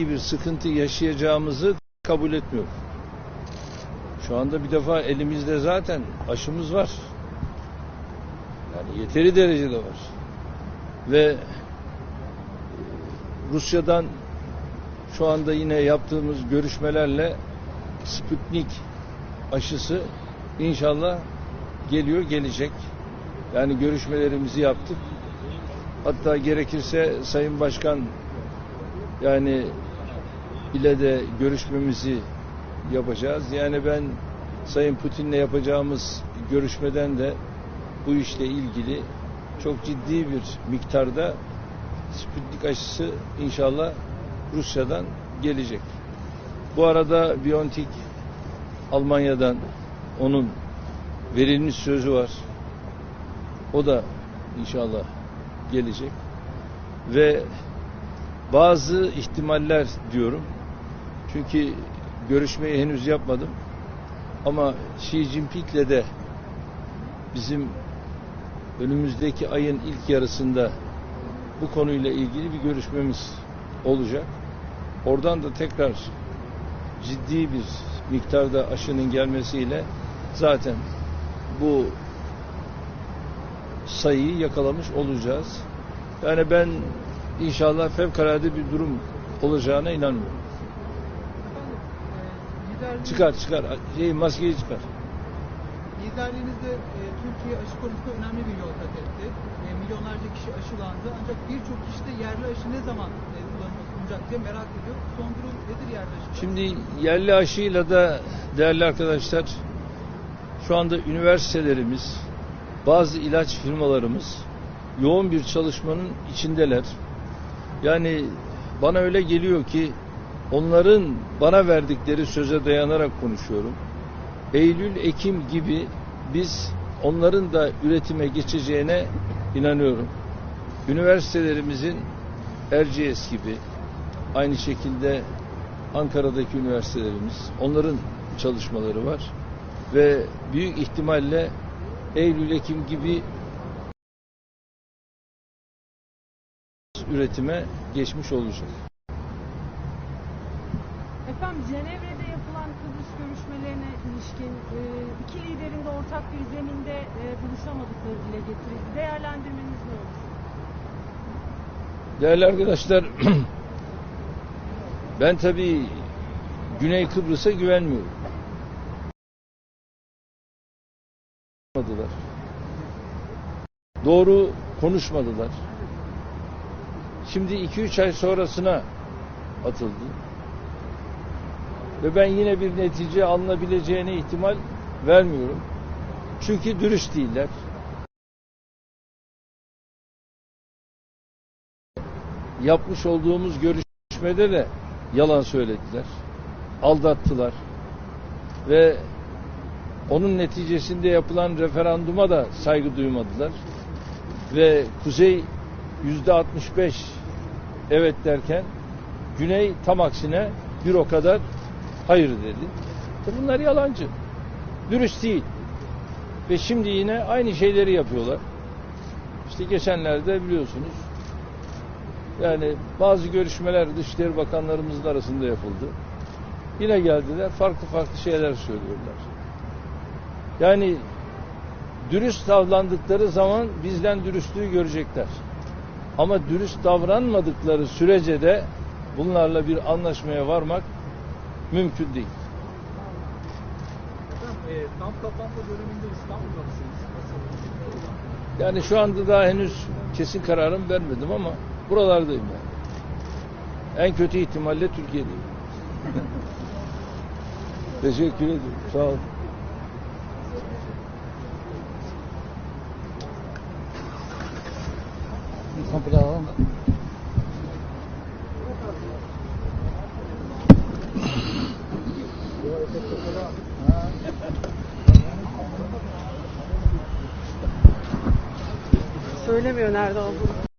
herhangi bir sıkıntı yaşayacağımızı kabul etmiyorum. Şu anda bir defa elimizde zaten aşımız var. Yani yeteri derecede var. Ve e, Rusya'dan şu anda yine yaptığımız görüşmelerle Sputnik aşısı inşallah geliyor, gelecek. Yani görüşmelerimizi yaptık. Hatta gerekirse Sayın Başkan yani ile de görüşmemizi yapacağız. Yani ben Sayın Putin'le yapacağımız görüşmeden de bu işle ilgili çok ciddi bir miktarda Sputnik aşısı inşallah Rusya'dan gelecek. Bu arada Biontech Almanya'dan onun verilmiş sözü var. O da inşallah gelecek. Ve bazı ihtimaller diyorum. Çünkü görüşmeyi henüz yapmadım. Ama Xi Jinping'le de bizim önümüzdeki ayın ilk yarısında bu konuyla ilgili bir görüşmemiz olacak. Oradan da tekrar ciddi bir miktarda aşının gelmesiyle zaten bu sayıyı yakalamış olacağız. Yani ben inşallah fevkalade bir durum olacağına inanmıyorum. Liderliğiniz, Çıkar çıkar. Şey, maskeyi çıkar. liderliğinizde e, Türkiye aşı konusunda önemli bir yol kat etti. E, milyonlarca kişi aşılandı. Ancak birçok kişi de yerli aşı ne zaman e, kullanıma sunacak diye merak ediyor. Son durum nedir yerli aşı? Şimdi yerli aşıyla da değerli arkadaşlar şu anda üniversitelerimiz, bazı ilaç firmalarımız yoğun bir çalışmanın içindeler. Yani bana öyle geliyor ki onların bana verdikleri söze dayanarak konuşuyorum. Eylül, Ekim gibi biz onların da üretime geçeceğine inanıyorum. Üniversitelerimizin Erciyes gibi aynı şekilde Ankara'daki üniversitelerimiz onların çalışmaları var ve büyük ihtimalle Eylül Ekim gibi üretime geçmiş olacak. Efendim Cenevre'de yapılan Kıbrıs görüşmelerine ilişkin e, iki liderin de ortak bir zeminde e, buluşamadıkları dile getirildi. Değerlendirmeniz ne olur? Değerli arkadaşlar ben tabii Güney Kıbrıs'a güvenmiyorum. Doğru konuşmadılar. Şimdi 2-3 ay sonrasına atıldı. Ve ben yine bir netice alınabileceğine ihtimal vermiyorum. Çünkü dürüst değiller. Yapmış olduğumuz görüşmede de yalan söylediler. Aldattılar. Ve onun neticesinde yapılan referanduma da saygı duymadılar. Ve Kuzey yüzde 65 evet derken Güney tam aksine bir o kadar hayır dedi. E bunlar yalancı. Dürüst değil. Ve şimdi yine aynı şeyleri yapıyorlar. İşte geçenlerde biliyorsunuz yani bazı görüşmeler Dışişleri Bakanlarımızın arasında yapıldı. Yine geldiler farklı farklı şeyler söylüyorlar. Yani dürüst davrandıkları zaman bizden dürüstlüğü görecekler. Ama dürüst davranmadıkları sürece de bunlarla bir anlaşmaya varmak mümkün değil. Efendim, e, kamp kapanma döneminde İstanbul'da mısınız? Yani şu anda daha henüz kesin kararım vermedim ama buralardayım yani. En kötü ihtimalle Türkiye'deyim. Teşekkür ederim. Sağ olun. Komple Söylemiyor nerede olduğunu.